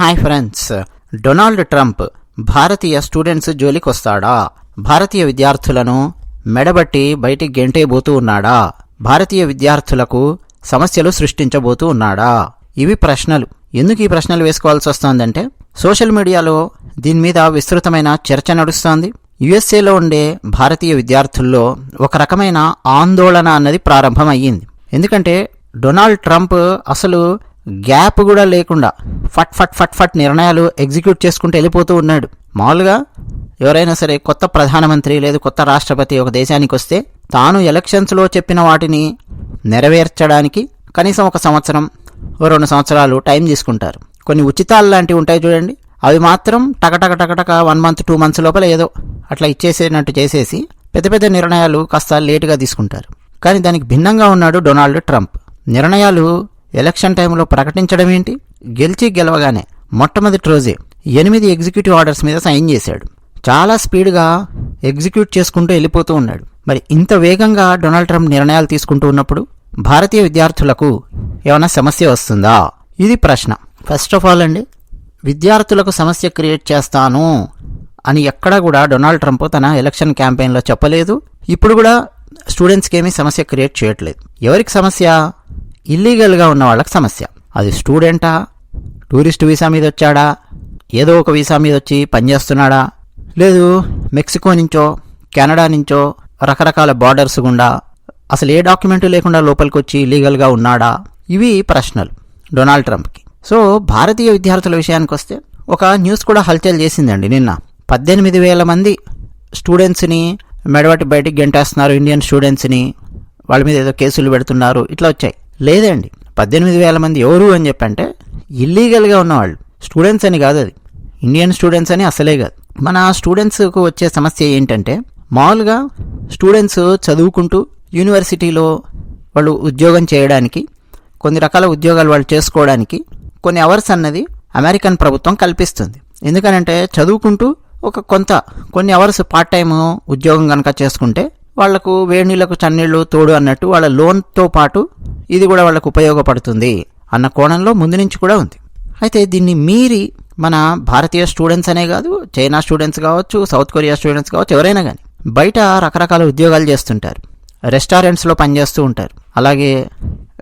Hi friends. Donald Trump భారతీయ students జోలికొస్తాడా? భారతీయ విద్యార్థులను మెడబట్టి బయటికి గెంటేయబోతూ ఉన్నాడా? భారతీయ విద్యార్థులకు సమస్యలు సృష్టించబోతూ ఉన్నాడా? ఇవి ప్రశ్నలు. ఎందుకు ఈ ప్రశ్నలు వేసుకోవాల్సి వస్తోందంటే సోషల్ మీడియాలో దీని మీద విస్తృతమైన చర్చ నడుస్తోంది. యుఎస్ఏలో ఉండే భారతీయ విద్యార్థుల్లో ఒక రకమైన ఆందోళన అన్నది ప్రారంభమయ్యింది. ఎందుకంటే డొనాల్డ్ ట్రంప్ అసలు గ్యాప్ కూడా లేకుండా ఫట్ ఫట్ ఫట్ ఫట్ నిర్ణయాలు ఎగ్జిక్యూట్ చేసుకుంటూ వెళ్ళిపోతూ ఉన్నాడు. మామూలుగా ఎవరైనా సరే కొత్త ప్రధానమంత్రి లేదు కొత్త రాష్ట్రపతి ఒక దేశానికి వస్తే తాను ఎలక్షన్స్లో చెప్పిన వాటిని నెరవేర్చడానికి కనీసం ఒక సంవత్సరం ఓ రెండు సంవత్సరాలు టైం తీసుకుంటారు. కొన్ని ఉచితాలు లాంటివి ఉంటాయి చూడండి. అవి మాత్రం టకటక టకటక వన్ మంత్ టూ మంత్స్ లోపల ఏదో అట్లా ఇచ్చేసేనట్టు చేసేసి పెద్ద పెద్ద నిర్ణయాలు కాస్త లేటుగా తీసుకుంటారు. కానీ దానికి భిన్నంగా ఉన్నాడు డొనాల్డ్ ట్రంప్. నిర్ణయాలు ఎలక్షన్ టైంలో ప్రకటించడం ఏంటి? గెలిచి గెలవగానే మొట్టమొదటి రోజే ఎనిమిది ఎగ్జిక్యూటివ్ ఆర్డర్స్ మీద సైన్ చేశాడు. చాలా స్పీడ్గా ఎగ్జిక్యూట్ చేసుకుంటూ వెళ్ళిపోతూ ఉన్నాడు. మరి ఇంత వేగంగా డొనాల్డ్ ట్రంప్ నిర్ణయాలు తీసుకుంటూ ఉన్నప్పుడు భారతీయ విద్యార్థులకు ఏమైనా సమస్య వస్తుందా? ఇది ప్రశ్న. ఫస్ట్ ఆఫ్ ఆల్ అండి విద్యార్థులకు సమస్య క్రియేట్ చేస్తాను అని ఎక్కడా కూడా డొనాల్డ్ ట్రంప్ తన ఎలక్షన్ క్యాంపెయిన్లో చెప్పలేదు. ఇప్పుడు కూడా స్టూడెంట్స్కి ఏమీ సమస్య క్రియేట్ చేయట్లేదు. ఎవరికి సమస్య? ఇల్లీగల్గా ఉన్న వాళ్ళకి సమస్య. అది స్టూడెంటా టూరిస్ట్ వీసా మీద వచ్చాడా? ఏదో ఒక వీసా మీద వచ్చి పనిచేస్తున్నాడా? లేదు మెక్సికో నుంచో కెనడా నుంచో రకరకాల బార్డర్స్ గుండా అసలు ఏ డాక్యుమెంట్ లేకుండా లోపలికి వచ్చి ఇల్లీగల్గా ఉన్నాడా? ఇవి ప్రశ్నలు డొనాల్డ్ ట్రంప్కి. సో భారతీయ విద్యార్థుల విషయానికి వస్తే ఒక న్యూస్ కూడా హల్చల్ చేసిందండి నిన్న. పద్దెనిమిది వేల మంది స్టూడెంట్స్ని మెడవటి బయటికి గెంటేస్తున్నారు ఇండియన్ స్టూడెంట్స్ని వాళ్ళ మీద ఏదో కేసులు పెడుతున్నారు ఇట్లా వచ్చాయి. లేదండి. పద్దెనిమిది వేల మంది ఎవరు అని చెప్పంటే ఇల్లీగల్గా ఉన్నవాళ్ళు. స్టూడెంట్స్ అని కాదు అది. ఇండియన్ స్టూడెంట్స్ అని అసలే కాదు. మన స్టూడెంట్స్కు వచ్చే సమస్య ఏంటంటే మామూలుగా స్టూడెంట్స్ చదువుకుంటూ యూనివర్సిటీలో వాళ్ళు ఉద్యోగం చేయడానికి కొన్ని రకాల ఉద్యోగాలు వాళ్ళు చేసుకోవడానికి కొన్ని అవర్స్ అన్నది అమెరికన్ ప్రభుత్వం కల్పిస్తుంది. ఎందుకనంటే చదువుకుంటూ ఒక కొంత కొన్ని అవర్స్ పార్ట్ టైం ఉద్యోగం కనుక చేసుకుంటే వాళ్ళకు వేడి చన్నీళ్ళు తోడు అన్నట్టు వాళ్ళ లోన్తో పాటు ఇది కూడా వాళ్ళకు ఉపయోగపడుతుంది అన్న కోణంలో ముందు నుంచి కూడా ఉంది. అయితే దీన్ని మీరి మన భారతీయ స్టూడెంట్స్ అనే కాదు చైనా స్టూడెంట్స్ కావచ్చు సౌత్ కొరియా స్టూడెంట్స్ కావచ్చు ఎవరైనా కానీ బయట రకరకాల ఉద్యోగాలు చేస్తుంటారు. రెస్టారెంట్స్లో పనిచేస్తూ ఉంటారు. అలాగే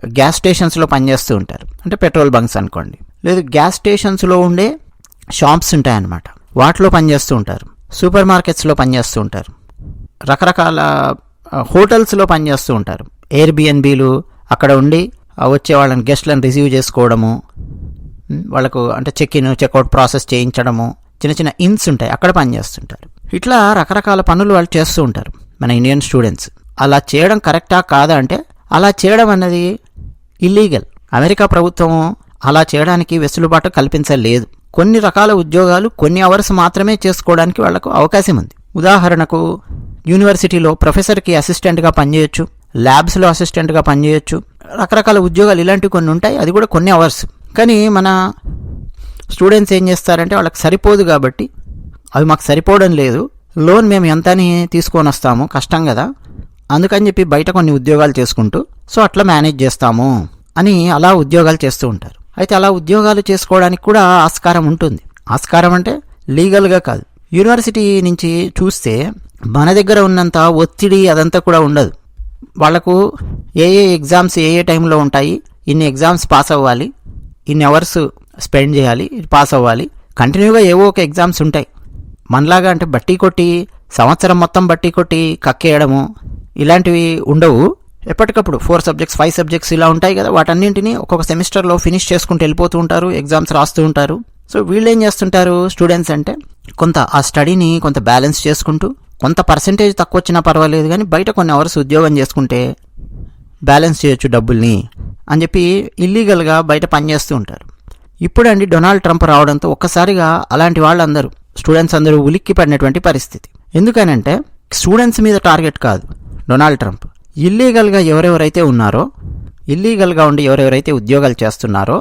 గ్యాస్ స్టేషన్స్లో పనిచేస్తూ ఉంటారు. అంటే పెట్రోల్ బంక్స్ అనుకోండి. లేదు గ్యాస్ స్టేషన్స్లో ఉండే షాప్స్ ఉంటాయన్నమాట. వాటిలో పనిచేస్తూ ఉంటారు. సూపర్ మార్కెట్స్లో పనిచేస్తూ ఉంటారు. రకరకాల హోటల్స్లో పనిచేస్తూ ఉంటారు. ఎయిర్బిఎన్బీలు అక్కడ ఉండి వచ్చే వాళ్ళని గెస్ట్లను రిసీవ్ చేసుకోవడము వాళ్ళకు అంటే check in check out process చేయించడము చిన్న చిన్న ఇన్స్ ఉంటాయి అక్కడ పనిచేస్తుంటారు. ఇట్లా రకరకాల పనులు వాళ్ళు చేస్తూ ఉంటారు మన ఇండియన్ స్టూడెంట్స్ అలా చేయడం కరెక్టా కాదా అంటే అలా చేయడం అన్నది ఇల్లీగల్ అమెరికా ప్రభుత్వం అలా చేయడానికి వెసులుబాటు కల్పించలేదు. కొన్ని రకాల ఉద్యోగాలు కొన్ని అవర్స్ మాత్రమే చేసుకోవడానికి వాళ్ళకు అవకాశం ఉంది. ఉదాహరణకు యూనివర్సిటీలో ప్రొఫెసర్కి అసిస్టెంట్గా పనిచేయొచ్చు ల్యాబ్స్లో అసిస్టెంట్గా పనిచేయొచ్చు. రకరకాల ఉద్యోగాలు ఇలాంటివి కొన్ని ఉంటాయి అది కూడా కొన్ని అవర్స్. కానీ మన స్టూడెంట్స్ ఏం చేస్తారంటే వాళ్ళకి సరిపోదు కాబట్టి అవి మాకు సరిపోవడం లేదు లోన్ మేము ఎంత అని తీసుకొని వస్తాము కష్టం కదా. అందుకని చెప్పి బయట కొన్ని ఉద్యోగాలు చేసుకుంటూ సో అట్లా మేనేజ్ చేస్తాము అని అలా ఉద్యోగాలు చేస్తూ ఉంటారు. అయితే అలా ఉద్యోగాలు చేసుకోవడానికి కూడా ఆస్కారం ఉంటుంది. ఆస్కారం అంటే లీగల్గా కాదు. యూనివర్సిటీ నుంచి చూస్తే మన దగ్గర ఉన్నంత ఒత్తిడి అదంతా కూడా ఉండదు. వాళ్ళకు ఏ ఏ ఎగ్జామ్స్ ఏ ఏ టైంలో ఉంటాయి ఇన్ని ఎగ్జామ్స్ పాస్ అవ్వాలి ఇన్ని అవర్స్ స్పెండ్ చేయాలి పాస్ అవ్వాలి. కంటిన్యూగా ఏవో ఒక ఎగ్జామ్స్ ఉంటాయి. మనలాగా అంటే బట్టి కొట్టి సంవత్సరం మొత్తం బట్టి కొట్టి కక్కేయడము ఇలాంటివి ఉండవు. ఎప్పటికప్పుడు ఫోర్ సబ్జెక్ట్స్ ఫైవ్ సబ్జెక్ట్స్ ఇలా ఉంటాయి కదా వాటన్నింటినీ ఒక్కొక్క సెమిస్టర్లో ఫినిష్ చేసుకుంటూ వెళ్ళిపోతూ ఉంటారు ఎగ్జామ్స్ రాస్తూ ఉంటారు. సో వీళ్ళు ఏం చేస్తుంటారు స్టూడెంట్స్ అంటే కొంత ఆ స్టడీని కొంత బ్యాలెన్స్ చేసుకుంటూ కొంత పర్సంటేజ్ తక్కువ వచ్చినా పర్వాలేదు కానీ బయట కొన్ని అవర్స్ ఉద్యోగం చేసుకుంటే బ్యాలెన్స్ చేయొచ్చు డబ్బుల్ని అని చెప్పి ఇల్లీగల్గా బయట పనిచేస్తూ ఉంటారు. ఇప్పుడండి డొనాల్డ్ ట్రంప్ రావడంతో ఒక్కసారిగా అలాంటి వాళ్ళందరూ స్టూడెంట్స్ అందరూ ఉలిక్కి పడినటువంటి పరిస్థితి. ఎందుకనంటే స్టూడెంట్స్ మీద టార్గెట్ కాదు డొనాల్డ్ ట్రంప్. ఇల్లీగల్గా ఎవరెవరైతే ఉన్నారో ఇల్లీగల్గా ఉండి ఎవరెవరైతే ఉద్యోగాలు చేస్తున్నారో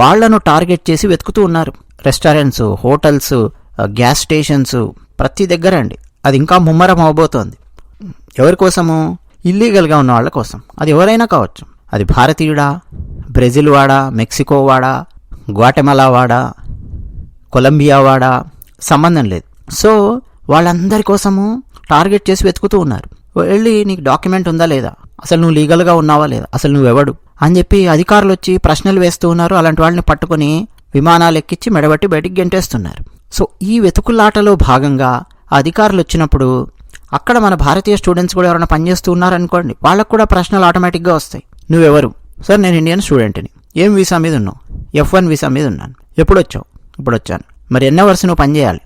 వాళ్ళను టార్గెట్ చేసి వెతుకుతూ ఉన్నారు. రెస్టారెంట్స్ హోటల్స్ గ్యాస్ స్టేషన్స్ ప్రతి దగ్గర అండి. అది ఇంకా ముమ్మరం అవబోతోంది. ఎవరి కోసము? ఇల్లీగల్గా ఉన్న వాళ్ళ కోసం. అది ఎవరైనా కావచ్చు. అది భారతీయుడా? బ్రెజిల్ వాడా మెక్సికో వాడా గ్వాటెమలా వాడా కొలంబియా వాడా సంబంధం లేదు. సో వాళ్ళందరి కోసము టార్గెట్ చేసి వెతుకుతూ ఉన్నారు. వెళ్ళి నీకు డాక్యుమెంట్ ఉందా లేదా? అసలు నువ్వు లీగల్గా ఉన్నావా లేదా? అసలు నువ్వెవడు అని చెప్పి అధికారులు వచ్చి ప్రశ్నలు వేస్తూ ఉన్నారు. అలాంటి వాళ్ళని పట్టుకొని విమానాలు ఎక్కించి మెడబట్టి బయటికి గెంటేస్తున్నారు. సో ఈ వెతుకులాటలో భాగంగా అధికారులు వచ్చినప్పుడు అక్కడ మన భారతీయ స్టూడెంట్స్ కూడా ఎవరైనా పనిచేస్తూ ఉన్నారనుకోండి వాళ్ళకు కూడా ప్రశ్నలు ఆటోమేటిక్గా వస్తాయి. నువ్వెవరు? సార్ నేను ఇండియన్ స్టూడెంట్ని. ఏం వీసా మీద ఉన్నావు? ఎఫ్ వన్ వీసా మీద ఉన్నాను. ఎప్పుడు వచ్చావు ఇప్పుడు వచ్చాను మరి ఎన్నో వరుస నువ్వు పని చేయాలి?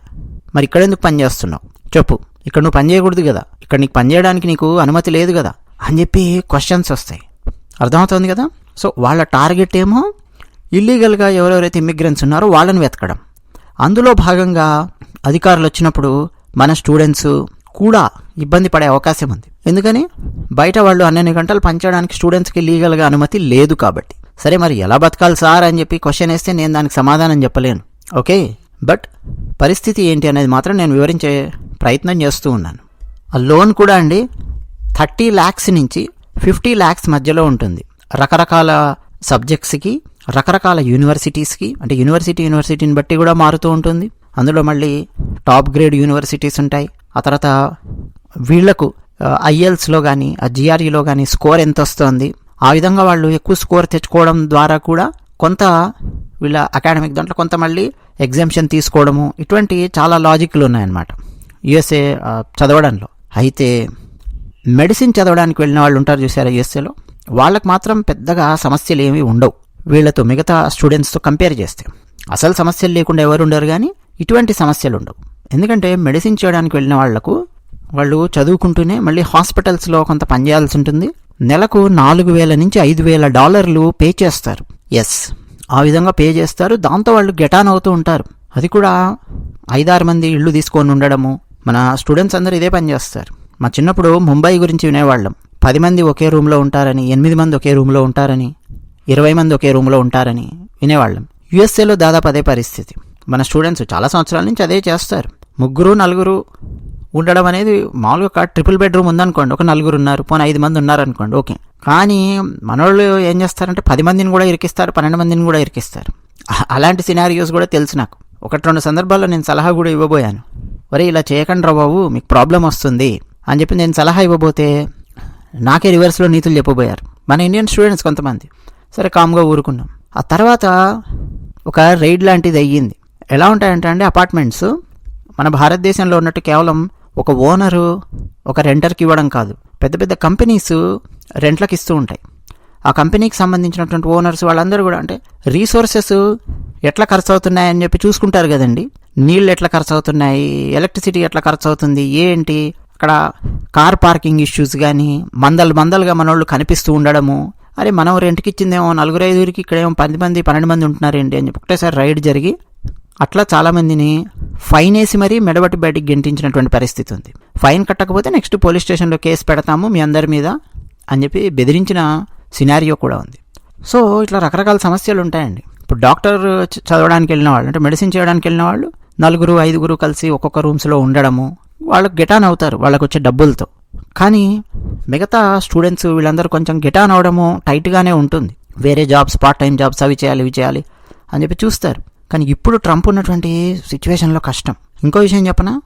మరి ఇక్కడ ఎందుకు పనిచేస్తున్నావు చెప్పు. ఇక్కడ నువ్వు పని చేయకూడదు కదా. ఇక్కడ నీకు పని చేయడానికి నీకు అనుమతి లేదు కదా. అని చెప్పి క్వశ్చన్స్ వస్తాయి. అర్థమవుతుంది కదా? సో వాళ్ళ టార్గెట్ ఏమో ఇల్లీగల్గా ఎవరెవరైతే ఇమ్మిగ్రెంట్స్ ఉన్నారో వాళ్ళని వెతకడం. అందులో భాగంగా అధికారులు వచ్చినప్పుడు మన స్టూడెంట్స్ కూడా ఇబ్బంది పడే అవకాశం ఉంది. ఎందుకని? బయట వాళ్ళు అన్నెన్ని గంటలు పనిచేయడానికి స్టూడెంట్స్కి లీగల్గా అనుమతి లేదు కాబట్టి. సరే మరి ఎలా బతకాలి సార్ అని చెప్పి క్వశ్చన్ వేస్తే నేను దానికి సమాధానం చెప్పలేను. ఓకే? బట్ పరిస్థితి ఏంటి అనేది మాత్రం నేను వివరించే ప్రయత్నం చేస్తూ ఉన్నాను. ఆ లోన్ కూడా అండి థర్టీ ల్యాక్స్ నుంచి ఫిఫ్టీ ల్యాక్స్ మధ్యలో ఉంటుంది. రకరకాల సబ్జెక్ట్స్కి రకరకాల యూనివర్సిటీస్కి అంటే యూనివర్సిటీ యూనివర్సిటీని బట్టి కూడా మారుతూ ఉంటుంది. అందులో మళ్ళీ టాప్ గ్రేడ్ యూనివర్సిటీస్ ఉంటాయి. ఆ తర్వాత వీళ్ళకు ఐఎల్స్లో కానీ ఆ జిఆర్ఈలో కానీ స్కోర్ ఎంత వస్తుంది? ఆ విధంగా వాళ్ళు ఎక్కువ స్కోర్ తెచ్చుకోవడం ద్వారా కూడా కొంత వీళ్ళ అకాడమిక్ దాంట్లో కొంత మళ్ళీ ఎగ్జామ్షన్ తీసుకోవడము ఇటువంటి చాలా లాజిక్లు ఉన్నాయన్నమాట. యుఎస్ఏ చదవడంలో. అయితే మెడిసిన్ చదవడానికి వెళ్ళిన వాళ్ళు ఉంటారు చూసారా యుఎస్ఏలో? వాళ్ళకు మాత్రం పెద్దగా సమస్యలు ఏమీ ఉండవు. వీళ్ళతో మిగతా స్టూడెంట్స్తో కంపేర్ చేస్తే. అసలు సమస్యలు లేకుండా ఎవరు ఉండరు కానీ ఇటువంటి సమస్యలు ఉండవు. ఎందుకంటే మెడిసిన్ చేయడానికి వెళ్ళిన వాళ్ళకు వాళ్ళు చదువుకుంటూనే మళ్ళీ హాస్పిటల్స్లో కొంత పనిచేయాల్సి ఉంటుంది. నెలకు నాలుగు వేల నుంచి ఐదు వేల డాలర్లు పే చేస్తారు. ఎస్ ఆ విధంగా పే చేస్తారు. దాంతో వాళ్ళు గెటాన్ అవుతూ ఉంటారు. అది కూడా ఐదారు మంది ఇళ్ళు తీసుకొని ఉండడము మన స్టూడెంట్స్ అందరూ ఇదే పని చేస్తారు. మా చిన్నప్పుడు ముంబై గురించి వినేవాళ్ళం. పది మంది ఒకే రూమ్లో ఉంటారని ఎనిమిది మంది ఒకే రూమ్లో ఉంటారని ఇరవై మంది ఒకే రూమ్లో ఉంటారని వినేవాళ్ళం. యుఎస్ఏలో దాదాపు అదే పరిస్థితి. మన స్టూడెంట్స్ చాలా సంవత్సరాల నుంచి అదే చేస్తారు. ముగ్గురు నలుగురు ఉండడం అనేది మామూలుగా ట్రిపుల్ బెడ్రూమ్ ఉందనుకోండి. ఒక నలుగురు ఉన్నారు పోనీ ఐదు మంది ఉన్నారనుకోండి. ఓకే. కానీ మనోళ్ళు ఏం చేస్తారంటే పది మందిని కూడా ఇరికిస్తారు పన్నెండు మందిని కూడా ఇరికిస్తారు. అలాంటి సినారియోస్ కూడా తెలుసు నాకు. ఒకటి రెండు సందర్భాల్లో నేను సలహా కూడా ఇవ్వబోయాను. వరే ఇలా చేయకండి రా బాబు మీకు ప్రాబ్లం వస్తుంది అని చెప్పి నేను సలహా ఇవ్వబోతే నాకే రివర్స్లో నీతులు చెప్పబోయారు. మన ఇండియన్ స్టూడెంట్స్ కొంతమంది. సరే కామ్గా ఊరుకున్నాం. ఆ తర్వాత ఒక రైడ్ లాంటిది అయ్యింది. ఎలా ఉంటాయంటే అండి అపార్ట్మెంట్స్ మన భారతదేశంలో ఉన్నట్టు కేవలం ఒక ఓనరు ఒక రెంటర్కి ఇవ్వడం కాదు. పెద్ద పెద్ద కంపెనీస్ రెంట్లకు ఇస్తూ ఉంటాయి. ఆ కంపెనీకి సంబంధించినటువంటి ఓనర్స్ వాళ్ళందరూ కూడా అంటే రీసోర్సెస్ ఎట్లా ఖర్చు అవుతున్నాయని చెప్పి చూసుకుంటారు కదండి. నీళ్ళు ఎట్లా ఖర్చు అవుతున్నాయి ఎలక్ట్రిసిటీ ఎట్లా ఖర్చు అవుతుంది ఏంటి అక్కడ కార్ పార్కింగ్ ఇష్యూస్ కానీ మందలు మందలుగా మనోళ్ళు కనిపిస్తూ ఉండడము. అరే మనం రెంట్కి ఇచ్చిందేమో నలుగురు ఐదుగురికి ఇక్కడేమో పది మంది పన్నెండు మంది ఉంటున్నారేంటి అని చెప్పి ఒకటేసారి రైడ్ జరిగి అట్లా చాలామందిని ఫైన్ వేసి మరీ మెడబట్టి బయటికి గెంటించినటువంటి పరిస్థితి ఉంది. ఫైన్ కట్టకపోతే నెక్స్ట్ పోలీస్ స్టేషన్లో కేసు పెడతాము మీ అందరి మీద అని చెప్పి బెదిరించిన సినారియో కూడా ఉంది. సో ఇట్లా రకరకాల సమస్యలు ఉంటాయండి. ఇప్పుడు డాక్టర్ చదవడానికి వెళ్ళిన వాళ్ళు అంటే మెడిసిన్ చేయడానికి వెళ్ళిన వాళ్ళు నలుగురు ఐదుగురు కలిసి ఒక్కొక్క రూమ్స్లో ఉండడము వాళ్ళకి గెటాన్ అవుతారు వాళ్ళకి వచ్చే డబ్బులతో. కానీ మిగతా స్టూడెంట్స్ వీళ్ళందరూ కొంచెం గెటాన్ అవడము టైట్గానే ఉంటుంది. వేరే జాబ్స్ పార్ట్ టైం జాబ్స్ అవి చేయాలి ఇవి చేయాలి అని చెప్పి చూస్తారు. కానీ ఇప్పుడు ట్రంప్ ఉన్నటువంటి సిచ్యువేషన్లో కష్టం. ఇంకో విషయం చెప్పనా?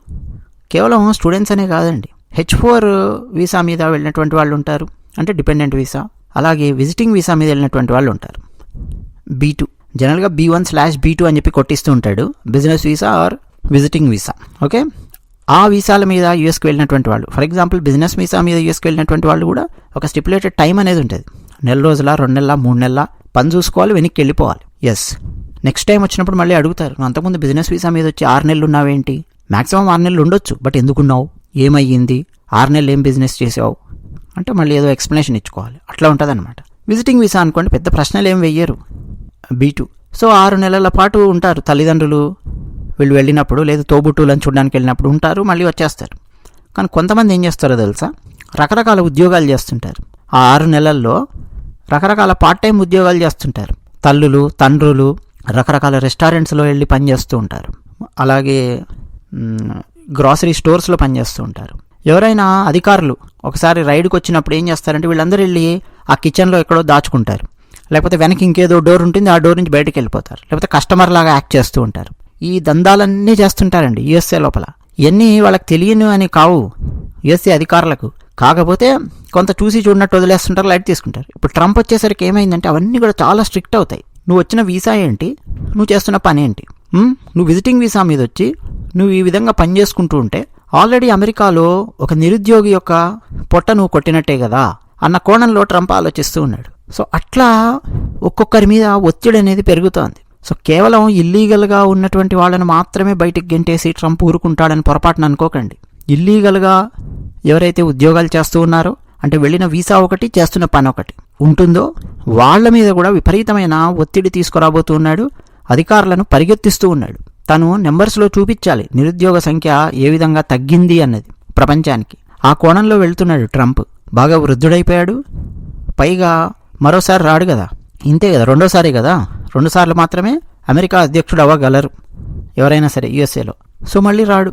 కేవలం స్టూడెంట్స్ అనే కాదండి. హెచ్ ఫోర్ వీసా మీద వెళ్ళినటువంటి వాళ్ళు ఉంటారు. అంటే డిపెండెంట్ వీసా. అలాగే విజిటింగ్ వీసా మీద వెళ్ళినటువంటి వాళ్ళు ఉంటారు. B two. జనరల్గా B one slash B two అని చెప్పి కొట్టిస్తూ ఉంటాడు. Business visa or visiting visa. Okay? ఆ వీసాల మీద యూఎస్కి వెళ్ళినటువంటి వాళ్ళు. ఫర్ ఎగ్జాంపుల్ బిజినెస్ వీసా మీద యూఎస్కి వెళ్ళినటువంటి వాళ్ళు కూడా ఒక స్టిపులేటెడ్ టైం అనేది ఉంటుంది. నెల రోజుల రెండు నెలల మూడు నెలల పని చూసుకోవాలి వెనక్కి వెళ్ళిపోవాలి. ఎస్ నెక్స్ట్ టైం వచ్చినప్పుడు మళ్ళీ అడుగుతారు. నువ్వు అంతకుముందు బిజినెస్ వీసా మీద వచ్చి ఆరు నెలలు ఉన్నావేంటి? మాక్సిమం ఆరు నెలలు ఉండొచ్చు బట్ ఎందుకున్నావు? ఏమయ్యింది? ఆరు నెలలు ఏం బిజినెస్ చేసావు? అంటే మళ్ళీ ఏదో ఎక్స్ప్లెనేషన్ ఇచ్చుకోవాలి. అట్లా ఉంటుంది అనమాట విజిటింగ్ వీసా అనుకోండి పెద్ద ప్రశ్నలు ఏం వెయ్యరు. బీటు టూ సో ఆరు నెలల పాటు ఉంటారు తల్లిదండ్రులు. వీళ్ళు వెళ్ళినప్పుడు లేదా తోబుట్టులను చూడడానికి వెళ్ళినప్పుడు ఉంటారు మళ్ళీ వచ్చేస్తారు. కానీ కొంతమంది ఏం చేస్తారో తెలుసా? రకరకాల ఉద్యోగాలు చేస్తుంటారు. ఆ ఆరు నెలల్లో రకరకాల పార్ట్ టైం ఉద్యోగాలు చేస్తుంటారు. తల్లులు తండ్రులు రకరకాల రెస్టారెంట్స్లో వెళ్ళి పనిచేస్తూ ఉంటారు. అలాగే గ్రాసరీ స్టోర్స్లో పనిచేస్తూ ఉంటారు. ఎవరైనా అధికారులు ఒకసారి రైడ్కి వచ్చినప్పుడు ఏం చేస్తారంటే వీళ్ళందరూ వెళ్ళి ఆ కిచెన్లో ఎక్కడో దాచుకుంటారు. లేకపోతే వెనక్కి ఇంకేదో డోర్ ఉంటుంది ఆ డోర్ నుంచి బయటకు వెళ్ళిపోతారు. లేకపోతే కస్టమర్ లాగా యాక్ట్ చేస్తూ ఉంటారు. ఈ దందాలన్నీ చేస్తుంటారండి యుఎస్ఏ లోపల. ఇవన్నీ వాళ్ళకి తెలియను అని కావు యుఎస్ఏ అధికారులకు. కాకపోతే కొంత చూసి చూడనట్టు వదిలేస్తుంటారు లైట్ తీసుకుంటారు. ఇప్పుడు ట్రంప్ వచ్చేసరికి ఏమైందంటే అవన్నీ కూడా చాలా స్ట్రిక్ట్ అవుతాయి. నువ్వు వచ్చిన వీసా ఏంటి? నువ్వు చేస్తున్న పని ఏంటి? నువ్వు విజిటింగ్ వీసా మీద వచ్చి నువ్వు ఈ విధంగా పని చేసుకుంటూ ఉంటే ఆల్రెడీ అమెరికాలో ఒక నిరుద్యోగి యొక్క పొట్ట నువ్వు కొట్టినట్టే కదా అన్న కోణంలో ట్రంప్ ఆలోచిస్తూ ఉన్నాడు. సో అట్లా ఒక్కొక్కరి మీద ఒత్తిడి అనేది పెరుగుతోంది. సో కేవలం ఇల్లీగల్గా ఉన్నటువంటి వాళ్ళని మాత్రమే బయటికి గెంటేసి ట్రంప్ ఊరుకుంటాడని పొరపాటున అనుకోకండి. ఇల్లీగల్గా ఎవరైతే ఉద్యోగాలు చేస్తూ ఉన్నారో అంటే వెళ్ళిన వీసా ఒకటి చేస్తున్న పని ఒకటి. ఉంటుందో వాళ్ళ మీద కూడా విపరీతమైన ఒత్తిడి తీసుకురాబోతున్నాడు అధికారులను పరిగెత్తిస్తూ ఉన్నాడు. తను నెంబర్స్లో చూపించాలి నిరుద్యోగ సంఖ్య ఏ విధంగా తగ్గింది అన్నది ప్రపంచానికి. ఆ కోణంలో వెళ్తున్నాడు ట్రంప్. బాగా వృద్ధుడైపోయాడు. పైగా మరోసారి రాడు కదా. ఇంతే కదా రెండోసారి కదా. రెండుసార్లు మాత్రమే అమెరికా అధ్యక్షుడు అవ్వగలరు. ఎవరైనా సరే యుఎస్ఏలో. సో మళ్ళీ రాడు.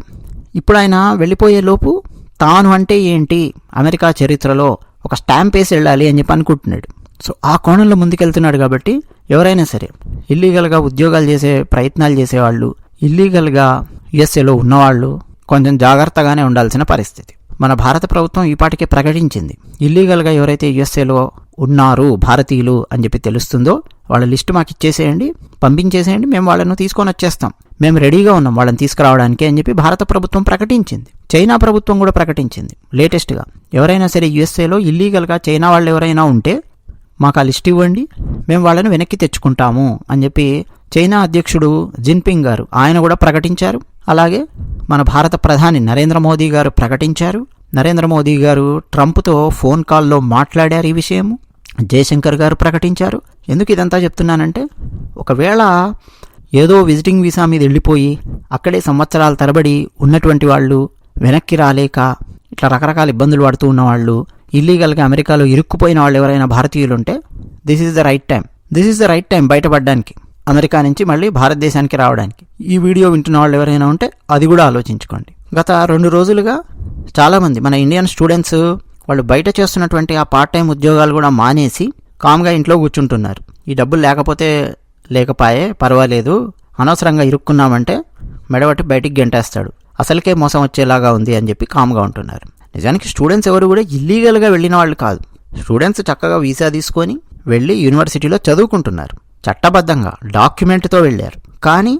ఇప్పుడు ఆయన వెళ్ళిపోయే లోపు తాను అంటే ఏంటి? అమెరికా చరిత్రలో ఒక స్టాంప్ వేసి వెళ్ళాలి అని చెప్పి అనుకుంటున్నాడు. సో ఆ కోణంలో ముందుకెళ్తున్నాడు కాబట్టి ఎవరైనా సరే ఇల్లీగల్గా ఉద్యోగాలు చేసే ప్రయత్నాలు చేసేవాళ్ళు ఇల్లీగల్గా యుఎస్ఏలో ఉన్నవాళ్ళు కొంచెం జాగ్రత్తగానే ఉండాల్సిన పరిస్థితి. మన భారత ప్రభుత్వం ఈపాటికే ప్రకటించింది. ఇల్లీగల్గా ఎవరైతే యుఎస్ఏలో ఉన్నారు భారతీయులు అని చెప్పి తెలుస్తుందో వాళ్ళ లిస్ట్ మాకు ఇచ్చేసేయండి పంపించేసేయండి మేము వాళ్ళను తీసుకొని వచ్చేస్తాం. మేము రెడీగా ఉన్నాం వాళ్ళని తీసుకురావడానికి అని చెప్పి భారత ప్రభుత్వం ప్రకటించింది. చైనా ప్రభుత్వం కూడా ప్రకటించింది. లేటెస్ట్గా ఎవరైనా సరే యుఎస్ఏలో ఇల్లీగల్గా చైనా వాళ్ళు ఎవరైనా ఉంటే మాకు ఆ లిస్ట్ ఇవ్వండి మేము వాళ్ళని వెనక్కి తెచ్చుకుంటాము అని చెప్పి చైనా అధ్యక్షుడు జిన్పింగ్ గారు ఆయన కూడా ప్రకటించారు. అలాగే మన భారత ప్రధాని నరేంద్ర మోదీ గారు ప్రకటించారు. నరేంద్ర మోదీ గారు ట్రంప్తో ఫోన్ కాల్లో మాట్లాడారు ఈ విషయం జయశంకర్ గారు ప్రకటించారు. ఎందుకు ఇదంతా చెప్తున్నానంటే ఒకవేళ ఏదో విజిటింగ్ వీసా మీద వెళ్ళిపోయి అక్కడే సంవత్సరాల తరబడి ఉన్నటువంటి వాళ్ళు వెనక్కి రాలేక ఇట్లా రకరకాల ఇబ్బందులు పడుతూ ఉన్న వాళ్ళు ఇల్లీగల్గా అమెరికాలో ఇరుక్కుపోయిన వాళ్ళు ఎవరైనా భారతీయులు ఉంటే this is the right time this is the right time బయటపడడానికి. అమెరికా నుంచి మళ్ళీ భారతదేశానికి రావడానికి. ఈ వీడియో వింటున్న వాళ్ళు ఎవరైనా ఉంటే అది కూడా ఆలోచించుకోండి. గత రెండు రోజులుగా చాలామంది మన ఇండియన్ స్టూడెంట్స్ వాళ్ళు బయట చేస్తున్నటువంటి ఆ పార్ట్ టైం ఉద్యోగాలు కూడా మానేసి కామ్గా ఇంట్లో కూర్చుంటున్నారు. ఈ డబ్బులు లేకపోతే లేకపాయే పర్వాలేదు. అనవసరంగా ఇరుక్కున్నామంటే మెడబట్టి బయటికి గెంటేస్తాడు. అసలుకే మోసం వచ్చేలాగా ఉంది అని చెప్పి కామ్గా ఉంటున్నారు. నిజానికి స్టూడెంట్స్ ఎవరు కూడా ఇల్లీగల్గా వెళ్ళిన వాళ్ళు కాదు. స్టూడెంట్స్ చక్కగా వీసా తీసుకొని వెళ్ళి యూనివర్సిటీలో చదువుకుంటున్నారు. చట్టబద్ధంగా డాక్యుమెంట్తో వెళ్ళారు. కానీ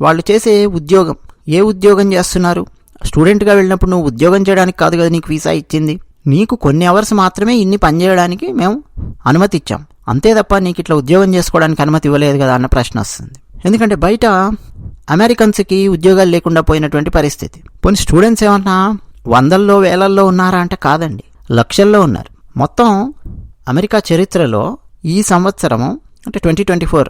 వాళ్ళు చేసే ఉద్యోగం ఏ ఉద్యోగం చేస్తున్నారు? స్టూడెంట్గా వెళ్ళినప్పుడు నువ్వు ఉద్యోగం చేయడానికి కాదు కదా నీకు వీసా ఇచ్చింది? నీకు కొన్ని అవర్స్ మాత్రమే ఇన్ని పనిచేయడానికి మేము అనుమతి ఇచ్చాం. అంతే తప్ప నీకు ఇట్లా ఉద్యోగం చేసుకోవడానికి అనుమతి ఇవ్వలేదు కదా అన్న ప్రశ్న వస్తుంది. ఎందుకంటే బయట అమెరికన్స్కి ఉద్యోగాలు లేకుండా పోయినటువంటి పరిస్థితి. కొన్ని స్టూడెంట్స్ ఏమన్నా వందల్లో వేలల్లో ఉన్నారా అంటే కాదండి. లక్షల్లో ఉన్నారు. మొత్తం అమెరికా చరిత్రలో ఈ సంవత్సరము అంటే ట్వంటీ ట్వంటీ ఫోర్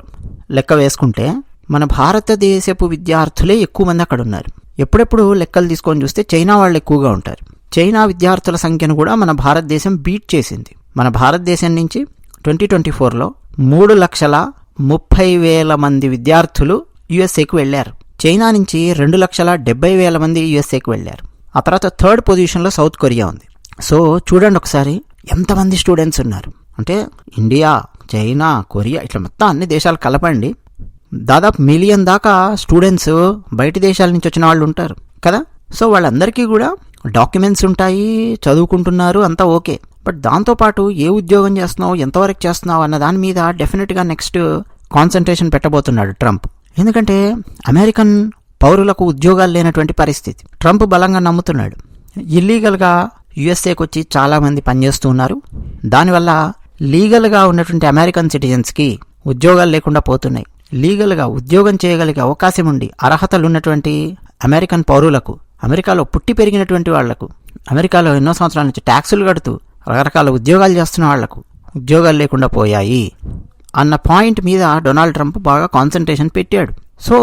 లెక్క వేసుకుంటే మన భారతదేశపు విద్యార్థులే ఎక్కువ మంది అక్కడ ఉన్నారు ఎప్పుడెప్పుడు లెక్కలు తీసుకొని చూస్తే చైనా వాళ్ళు ఎక్కువగా ఉంటారు. చైనా విద్యార్థుల సంఖ్యను కూడా మన భారతదేశం బీట్ చేసింది. మన భారతదేశం నుంచి ట్వంటీ ట్వంటీ ఫోర్లో మూడు లక్షల ముప్పై వేల మంది విద్యార్థులు యుఎస్ఏకి వెళ్ళారు. చైనా నుంచి రెండు లక్షల డెబ్బై వేల మంది యుఎస్ఏకి వెళ్ళారు. ఆ తర్వాత థర్డ్ పొజిషన్లో సౌత్ కొరియా ఉంది. సో చూడండి ఒకసారి ఎంతమంది స్టూడెంట్స్ ఉన్నారు? అంటే ఇండియా చైనా కొరియా ఇట్లా మొత్తం అన్ని దేశాలు కలపండి. దాదాపు మిలియన్ దాకా స్టూడెంట్స్ బయట దేశాల నుంచి వచ్చిన వాళ్ళు ఉంటారు కదా. సో వాళ్ళందరికీ కూడా డాక్యుమెంట్స్ ఉంటాయి చదువుకుంటున్నారు అంతా ఓకే. బట్ దాంతోపాటు ఏ ఉద్యోగం చేస్తున్నావు ఎంతవరకు చేస్తున్నావు అన్న దాని మీద డెఫినెట్గా నెక్స్ట్ కాన్సన్ట్రేషన్ పెట్టబోతున్నాడు ట్రంప్. ఎందుకంటే అమెరికన్ పౌరులకు ఉద్యోగాలు లేనటువంటి పరిస్థితి. ట్రంప్ బలంగా నమ్ముతున్నాడు. ఇల్లీగల్గా యుఎస్ఏకి వచ్చి చాలామంది పనిచేస్తూ ఉన్నారు. దానివల్ల లీగల్గా ఉన్నటువంటి అమెరికన్ సిటిజన్స్కి ఉద్యోగాలు లేకుండా పోతున్నాయి. లీగల్గా ఉద్యోగం చేయగలిగే అవకాశం ఉండి అర్హతలు ఉన్నటువంటి అమెరికన్ పౌరులకు అమెరికాలో పుట్టి పెరిగినటువంటి వాళ్ళకు అమెరికాలో ఎన్నో సంవత్సరాల నుంచి ట్యాక్సులు కడుతూ రకరకాల ఉద్యోగాలు చేస్తున్న వాళ్ళకు ఉద్యోగాలు లేకుండా పోయాయి అన్న పాయింట్ మీద డొనాల్డ్ ట్రంప్ బాగా కాన్సన్ట్రేషన్ పెట్టాడు. సో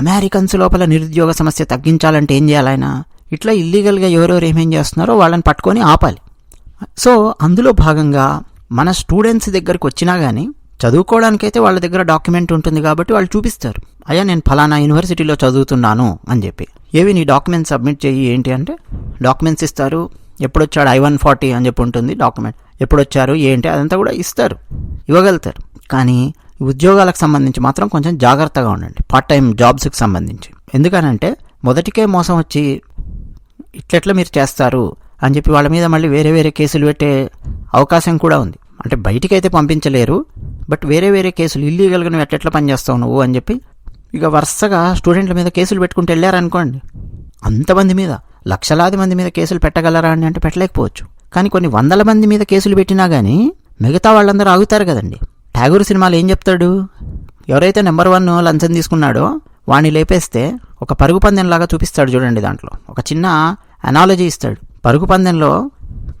అమెరికన్స్ లోపల నిరుద్యోగ సమస్య తగ్గించాలంటే ఏం చేయాలి ఆయన? ఇట్లా ఇల్లీగల్గా ఎవరెవరు ఏమేం చేస్తున్నారో వాళ్ళని పట్టుకొని ఆపాలి. సో అందులో భాగంగా మన స్టూడెంట్స్ దగ్గరికి వచ్చినా కానీ చదువుకోవడానికైతే వాళ్ళ దగ్గర డాక్యుమెంట్ ఉంటుంది కాబట్టి వాళ్ళు చూపిస్తారు. అయ్యా నేను ఫలానా యూనివర్సిటీలో చదువుతున్నాను అని చెప్పి. ఏవి నీ డాక్యుమెంట్స్ సబ్మిట్ చేయి ఏంటి అంటే డాక్యుమెంట్స్ ఇస్తారు. ఎప్పుడొచ్చాడు ఐ వన్ ఫార్టీ అని చెప్పి ఉంటుంది డాక్యుమెంట్ ఎప్పుడొచ్చారు ఏంటి అదంతా కూడా ఇస్తారు. ఇవ్వగలుగుతారు. కానీ ఉద్యోగాలకు సంబంధించి మాత్రం కొంచెం జాగ్రత్తగా ఉండండి. పార్ట్ టైం జాబ్స్కి సంబంధించి. ఎందుకనంటే మొదటికే మోసం వచ్చి ఇట్లెట్లా మీరు చేస్తారు అని చెప్పి వాళ్ళ మీద మళ్ళీ వేరే వేరే కేసులు పెట్టే అవకాశం కూడా ఉంది. అంటే బయటికి అయితే పంపించలేరు బట్ వేరే వేరే కేసులు ఇల్లీగల్గా నువ్వు ఎట్లెట్లా పనిచేస్తావు నువ్వు అని చెప్పి ఇక వరుసగా స్టూడెంట్ల మీద కేసులు పెట్టుకుంటూ వెళ్ళారనుకోండి అంతమంది మీద లక్షలాది మంది మీద కేసులు పెట్టగలరా అని అంటే పెట్టలేకపోవచ్చు. కానీ కొన్ని వందల మంది మీద కేసులు పెట్టినా కానీ మిగతా వాళ్ళందరూ ఆగుతారు కదండి. ఠాగూర్ సినిమాలు ఏం చెప్తాడు? ఎవరైతే నెంబర్ వన్ లంచం తీసుకున్నాడో వాణ్ణి లేపేస్తే ఒక పరుగు పందెంలాగా చూపిస్తాడు చూడండి దాంట్లో. ఒక చిన్న అనాలజీ ఇస్తాడు. పరుగు పందెంలో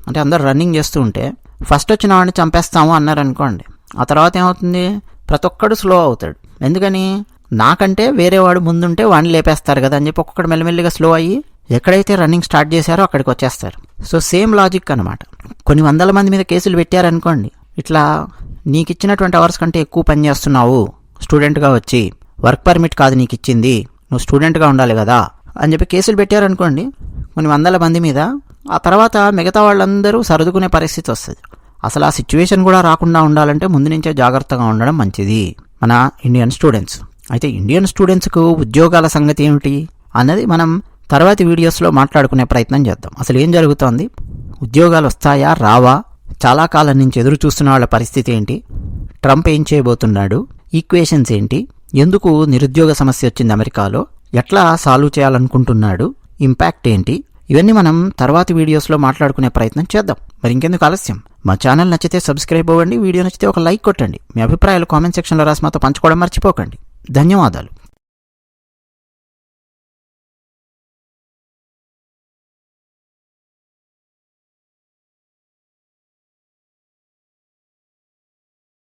అంటే అందరు రన్నింగ్ చేస్తూ ఉంటే ఫస్ట్ వచ్చిన వాడిని చంపేస్తాము అన్నారు అనుకోండి. ఆ తర్వాత ఏమవుతుంది? ప్రతి ఒక్కడు స్లో అవుతాడు. ఎందుకని? నాకంటే వేరేవాడు ముందుంటే వాడిని లేపేస్తారు కదా అని చెప్పి ఒక్కొక్కడు మెల్లమెల్లిగా స్లో అయ్యి ఎక్కడైతే రన్నింగ్ స్టార్ట్ చేశారో అక్కడికి వచ్చేస్తారు. సో సేమ్ లాజిక్ అనమాట కొన్ని వందల మంది మీద కేసులు పెట్టారనుకోండి. ఇట్లా నీకు ఇచ్చినటువంటి అవర్స్ కంటే ఎక్కువ పని చేస్తున్నావు. స్టూడెంట్గా వచ్చి వర్క్ పర్మిట్ కాదు నీకు ఇచ్చింది. నువ్వు స్టూడెంట్గా ఉండాలి కదా అని చెప్పి కేసులు పెట్టారనుకోండి. కొన్ని వందల మంది మీద ఆ తర్వాత మిగతా వాళ్ళందరూ సర్దుకునే పరిస్థితి వస్తుంది. అసలు ఆ సిచ్యువేషన్ కూడా రాకుండా ఉండాలంటే ముందు నుంచే జాగ్రత్తగా ఉండడం మంచిది. మన ఇండియన్ స్టూడెంట్స్ అయితే ఇండియన్ స్టూడెంట్స్కు ఉద్యోగాల సంగతి ఏమిటి? అన్నది మనం తర్వాతి వీడియోస్లో మాట్లాడుకునే ప్రయత్నం చేద్దాం. అసలు ఏం జరుగుతోంది? ఉద్యోగాలు వస్తాయా? రావా? చాలా కాలం నుంచి ఎదురు చూస్తున్న వాళ్ళ పరిస్థితి ఏంటి? ట్రంప్ ఏం చేయబోతున్నాడు? ఈక్వేషన్స్ ఏంటి? ఎందుకు నిరుద్యోగ సమస్య వచ్చింది అమెరికాలో? ఎట్లా సాల్వ్ చేయాలనుకుంటున్నాడు? ఇంపాక్ట్ ఏంటి? ఇవన్నీ మనం తర్వాతి వీడియోస్లో మాట్లాడుకునే ప్రయత్నం చేద్దాం. మరి ఇంకెందుకు ఆలస్యం? మా ఛానల్ నచ్చితే సబ్స్క్రైబ్ అవ్వండి వీడియో నచ్చితే ఒక లైక్ కొట్టండి. మీ అభిప్రాయాలు కామెంట్ సెక్షన్లో రాసి మాతో పంచుకోవడం మర్చిపోకండి. ధన్యవాదాలు.